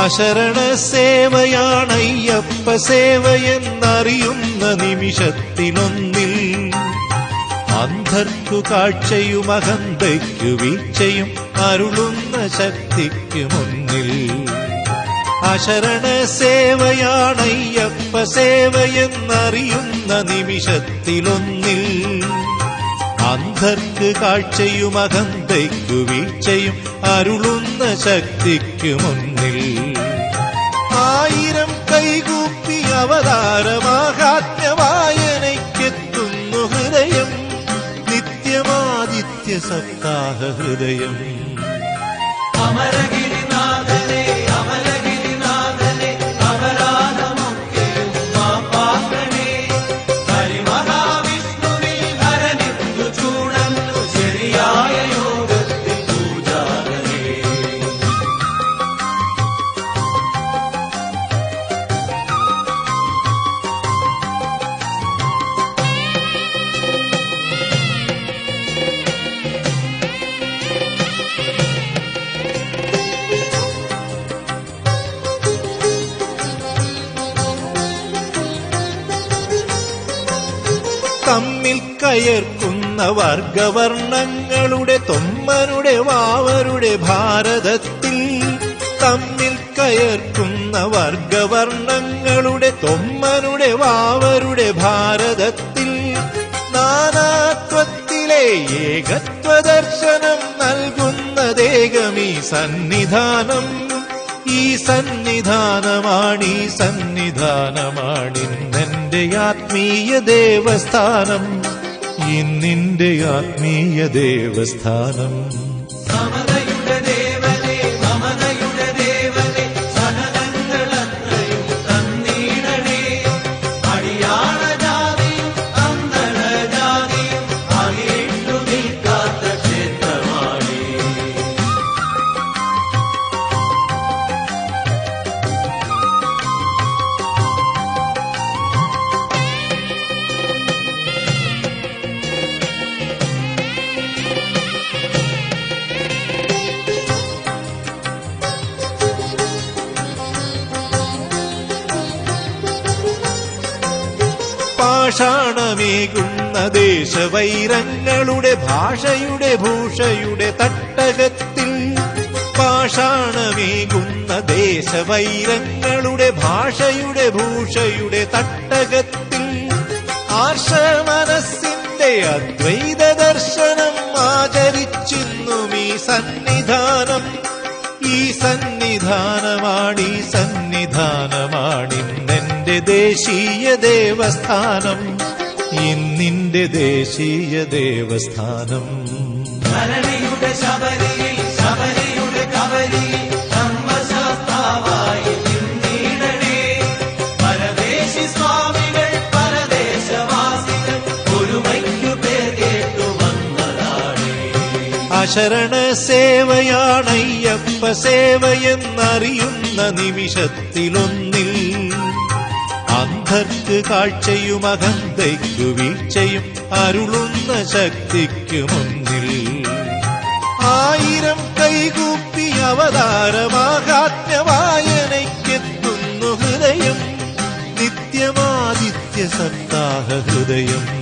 അശരണ സേവയാണയ്യപ്പ സേവയെന്നറിയുന്ന നിമിഷത്തിനൊന്നിൽ അന്ധർക്കു കാഴ്ചയും അഹന്തയ്ക്കു വീഴ്ചയും അരുളുന്ന ശക്തിക്ക് മുന്നിൽ അശരണ സേവയാണയ്യപ്പ സേവയെന്നറിയുന്ന നിമിഷത്തിലൊന്നിൽ അന്ധർക്ക് കാഴ്ചയും അഹന്തയ്ക്കു വീഴ്ചയും അരുളുന്ന ശക്തിക്ക് മുന്നിൽ. ആയിരം കൈകൂപ്പി അവതാരമാഹാത്മ്യവായനയ്ക്കെത്തുന്നു ഹൃദയം. നിത്യമാദിത്യ സപ്താഹ ഹൃദയം. അമരഗിരിനാഥനെ തമ്മിൽ കയർക്കുന്ന വർഗവർണങ്ങളുടെ തൊമ്മരുടെ വാവരുടെ ഭാരതത്തിൽ തമ്മിൽ കയർക്കുന്ന വർഗവർണങ്ങളുടെ തൊമ്മരുടെ വാവരുടെ ഭാരതത്തിൽ നാനാത്വത്തിലെ ഏകത്വദർശനം നൽകുന്നതേകമീ സന്നിധാനം. ഈ സന്നിധാനമാണീ സന്നിധാനമാണിന്നെന്റെ ആത്മീയ ദേവസ്ഥാനം ഇന്നിന്റെ ആത്മീയ ദേവസ്ഥാനം. പാഷാണമേകുന്ന ദേശവൈരങ്ങളുടെ ഭാഷയുടെ ഭൂഷയുടെ തട്ടകത്തിൽ പാഷാണമേകുന്ന ദേശവൈരങ്ങളുടെ ഭാഷയുടെ ഭൂഷയുടെ തട്ടകത്തിൽ ആർഷമനസ്സിന്റെ അദ്വൈത ദർശനം ആചരിച്ചിന്നും ഈ സന്നിധാനം ഈ സന്നിധാനമാണ് ഈ സന്നിധാനമാണിന്നെന്റെ ദേശീയ ദേവസ്ഥാനം ഇന്നിന്റെ ദേശീയ ദേവസ്ഥാനം. ഭരണിയുടെ ശബരിയിൽ ശബരിയുടെ കബരിയിൽ ശരണ സേവയാണയ്യപ്പ സേവയെന്നറിയുന്ന നിമിഷത്തിലൊന്നിൽ അന്ധർക്ക് കാഴ്ചയും അഹന്തയ്ക്കു വീഴ്ചയും അരുളുന്ന ശക്തിക്ക് മുന്നിൽ. ആയിരം കൈകൂപ്പി അവതാരമാഹാത്മ്യവായനയ്ക്കെത്തുന്നു ഹൃദയം. നിത്യമാദിത്യ സപ്താഹ ഹൃദയം.